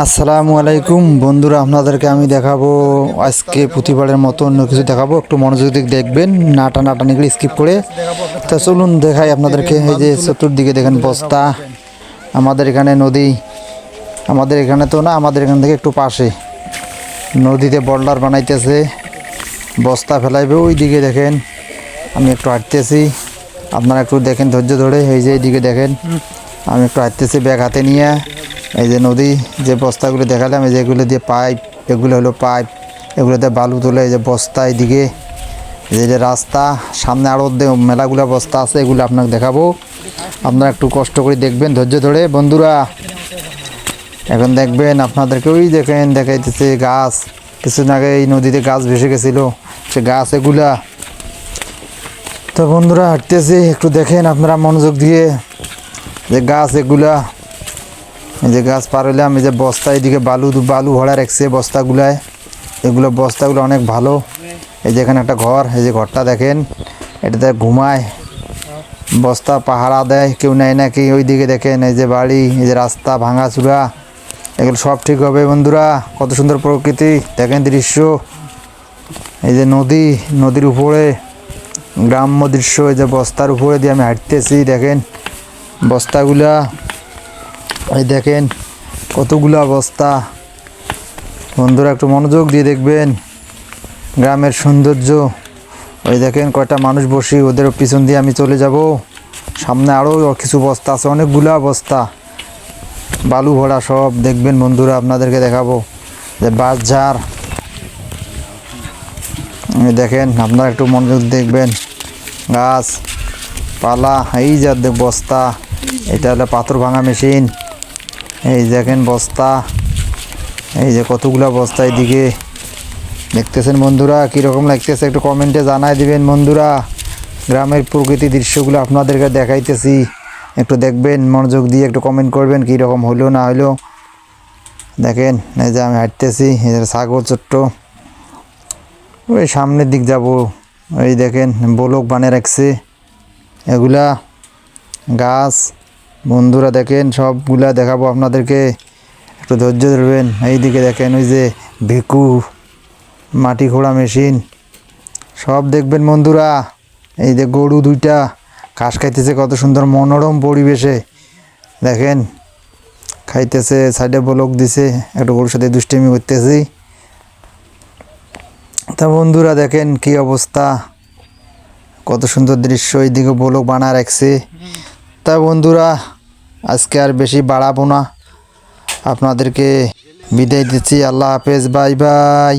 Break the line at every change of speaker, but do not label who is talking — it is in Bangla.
আসসালামু আলাইকুম। বন্ধুরা, আপনাদেরকে আমি দেখাবো, আজকে প্রতিবারের মতো অন্য কিছু দেখাবো। একটু মনোযোগ দিক দেখবেন, নাটা নাটা নিগুলো স্কিপ করে। তা চলুন দেখাই আপনাদেরকে, এই যে চতুর্দিকে দেখেন বস্তা। আমাদের এখানে নদী, আমাদের এখানে তো না, আমাদের এখান থেকে একটু পাশে। নদীতে বর্ডার বানাইতেছে, বস্তা ফেলাইবে ওই দিকে দেখেন, আমি একটু হাঁটতেছি। আপনারা একটু দেখেন ধৈর্য ধরে, এই যে এইদিকে দেখেন, আমি একটু হাঁটতেছি ব্যাগ হাতে নিয়ে। এই যে নদী যে বস্তাগুলো দেখালাম, এই যেগুলো দিয়ে পাইপ, এগুলো হলো পাইপ, এগুলোতে বালু তোলে, এই যে বস্তা এইদিকে এই যে রাস্তা, সামনে আরও মেলাগুলো বস্তা আছে, এগুলো আপনাকে দেখাবো। আপনারা একটু কষ্ট করে দেখবেন, ধৈর্য ধরে। বন্ধুরা, এখন দেখবেন আপনাদেরকে ওই দেখেন, দেখাইতেছে গাছ। কিছুদিন আগে এই নদীতে গাছ ভেসে গেছিল, সে গাছ এগুলা। তো বন্ধুরা, হাঁটতেছি, একটু দেখেন আপনারা মনোযোগ দিয়ে যে গাছ এগুলা এই যে গাছ পার হইলাম, এই যে বস্তা, এদিকে বালু বালু ভরা রাখছে, বস্তাগুলায়। এগুলো, বস্তাগুলো অনেক ভালো। এই যে এখানে একটা ঘর, এই যে ঘরটা দেখেন, এটাতে ঘুমায়। বস্তা, পাহারা দেয়, কেউ নেয় না কি ওই দিকে দেখেন, এই যে বাড়ি, এই যে রাস্তা, ভাঙাচুরা। এগুলো সব ঠিক হবে বন্ধুরা, কত সুন্দর প্রকৃতি। দেখেন দৃশ্য। এই যে নদী, নদীর উপরে, গ্রাম্য দৃশ্য, এই যে বস্তার উপরে দিয়ে আমি হাঁটতেছি, দেখেন। বস্তাগুলা এই দেখেন কতগুলা বস্তা। বন্ধুরা, একটু মনোযোগ দিয়ে দেখবেন। গ্রামের সৌন্দর্য। ওই দেখেন কয়টা মানুষ বসি, ওদের পিছন দিয়ে আমি চলে যাব। সামনে আরও কিছু বস্তা আছে, অনেকগুলা বস্তা। বালু ভরা সব, দেখবেন বন্ধুরা, আপনাদেরকে দেখাবো। যে বাঁশঝাড় এই দেখেন, আপনারা একটু মনোযোগ দেখবেন। গাছ, পালা, এই যা বস্তা, এটা হলো পাথর ভাঙা মেশিন। এই দেখেন বস্তা। এই যে কতগুলা বস্তা এদিকে। দেখতেছেন বন্ধুরা, কীরকম লাগতেছে একটু কমেন্টে জানাই দিবেন বন্ধুরা। গ্রামের প্রকৃতি দৃশ্যগুলো আপনাদেরকে দেখাইতেছি। একটু দেখবেন, মনোযোগ দিয়ে একটু কমেন্ট করবেন, কীরকম হলো না হলো দেখেন, এই যে আমি হাঁটতেছি, এই যে ছাগল ছোট্ট। ওই সামনের দিক যাব। এই দেখেন, বলক বানিয়ে রাখছে। এগুলা গাছ। বন্ধুরা দেখেন, সবগুলা দেখাবো আপনাদেরকে। একটু ধৈর্য ধরবেন। এই দিকে দেখেন, ওই যে ভিকু, মাটি খোঁড়া মেশিন। সব দেখবেন বন্ধুরা। এই যে গরু দুইটা ঘাস খাইতেছে, কত সুন্দর মনোরম পরিবেশে। দেখেন, খাইতেছে, সাইডে বলক দিছে, একটু গরুর সাথে দুষ্টেমি করতেছি। তা বন্ধুরা দেখেন কি অবস্থা। কত সুন্দর দৃশ্য, এইদিকে বলক বানা রাখছে। তা বন্ধুরা আজকে আর বেশি বাড়াবো না। আপনাদেরকে বিদায় দিচ্ছি। আল্লাহ হাফেজ বাই বাই।